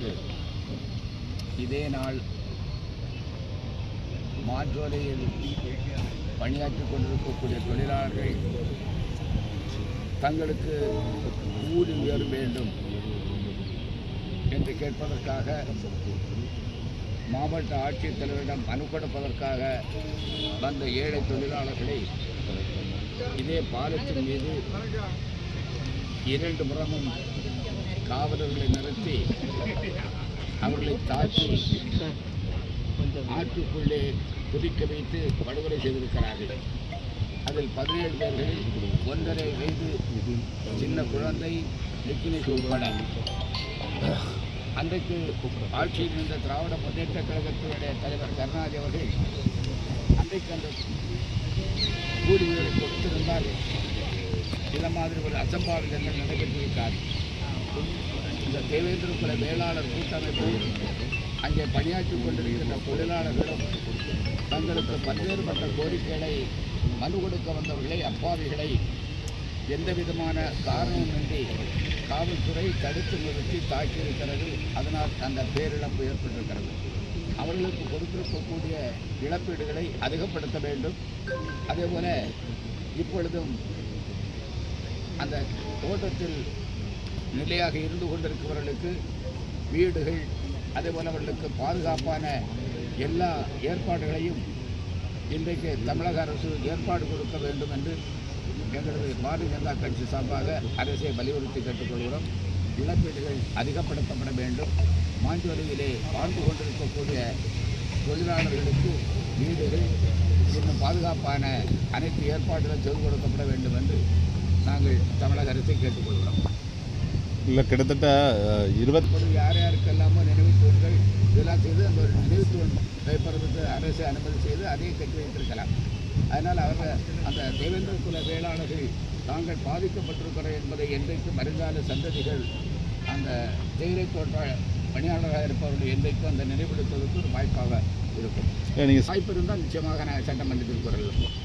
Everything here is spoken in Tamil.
பொழுது இதே நாள் மாற்றோலையில் பணியாற்றிக் கொண்டிருக்கக்கூடிய தொழிலாளர்கள் தங்களுக்கு ஊதி உயர் வேண்டும் என்று கேட்பதற்காக மாவட்ட ஆட்சித்தலைவரிடம் மனு கொடுப்பதற்காக வந்த ஏழை தொழிலாளர்களை இதே பாலத்தின் மீது இரண்டு முறமும் காவலர்களை நிறுத்தி அவர்களை தாக்கி ஆற்றுக்குள்ளே குதிக்க வைத்து படுகொலை செய்திருக்கிறார்கள். அதில் பதினேழு பேர்கள் ஒன்றரை வயது சின்ன குழந்தை நிக்கினேஷ் உட்பட. அன்றைக்கு ஆட்சியில் இருந்த திராவிட முன்னேற்ற கழகத்தினுடைய தலைவர் கருணாநிதி அவர்கள் அன்றைக்கு அந்த கூலி கொடுத்திருந்தால் இந்த மாதிரி ஒரு அசம்பாவிதங்கள் நடைபெற்றிருக்காது இந்த தேவேந்திர குல வேளாளர் கூட்டமைப்பு அங்கே பணியாற்றிக் கொண்டிருக்கின்ற தொழிலாளர்களும் தங்களுக்கு பல்வேறுபட்ட கோரிக்கைகளை மனு கொடுக்க வந்தவர்களை அப்பாவிகளை எந்த விதமான காரணமின்றி காவல்துறை தடுத்து நிறுத்தி தாக்கியிருக்கிறது. அதனால் அந்த பேரிழப்பு ஏற்பட்டிருக்கிறது. அவர்களுக்கு கொடுத்திருக்கக்கூடிய இழப்பீடுகளை அதிகப்படுத்த வேண்டும். அதேபோல இப்பொழுதும் அந்த தோட்டத்தில் நிலையாக இருந்து கொண்டிருக்கிறவர்களுக்கு வீடுகள் அதேபோல் அவர்களுக்கு பாதுகாப்பான எல்லா ஏற்பாடுகளையும் இன்றைக்கு தமிழக அரசு ஏற்பாடு கொடுக்க வேண்டும் என்று எங்களது பாரதிய ஜனதா கட்சி சார்பாக அரசை வலியுறுத்தி கேட்டுக்கொள்கிறோம். இழப்பீடுகள் அதிகப்படுத்தப்பட வேண்டும். மாஞ்சோலையிலே வாழ்ந்து கொண்டிருக்கக்கூடிய தொழிலாளர்களுக்கு வீடுகள் இன்னும் பாதுகாப்பான அனைத்து ஏற்பாடுகளும் செய்து கொடுக்கப்பட வேண்டும் என்று நாங்கள் தமிழக அரசை கேட்டுக்கொள்கிறோம். இல்லை கிட்டத்தட்ட அஹ், இருபத் இப்பொழுது யார் யாருக்கெல்லாமோ நினைவு தூண்கள் இதெல்லாம் செய்து அந்த ஒரு நினைவு தூண் வைப்பதற்கு அரசு அனுமதி செய்து அதையும் கட்டி வைத்திருக்கலாம் அதனால் அவர்கள் அந்த தேவேந்திர குல வேளாளர்கள் தாங்கள் பாதிக்கப்பட்டிருக்கிறோம் என்பதை என்றைக்கும் அறிந்தால சந்ததிகள் அந்த தேயிலை தோட்ட பணியாளராக இருப்பவர்கள் என்றைக்கும் அந்த நினைவுபடுத்துவதற்கு ஒரு வாய்ப்பாக இருக்கும் நீங்கள் வாய்ப்பு இருந்தால் நிச்சயமாக நான் சட்டமன்றத்தில் குரல் எழுப்புவோம்.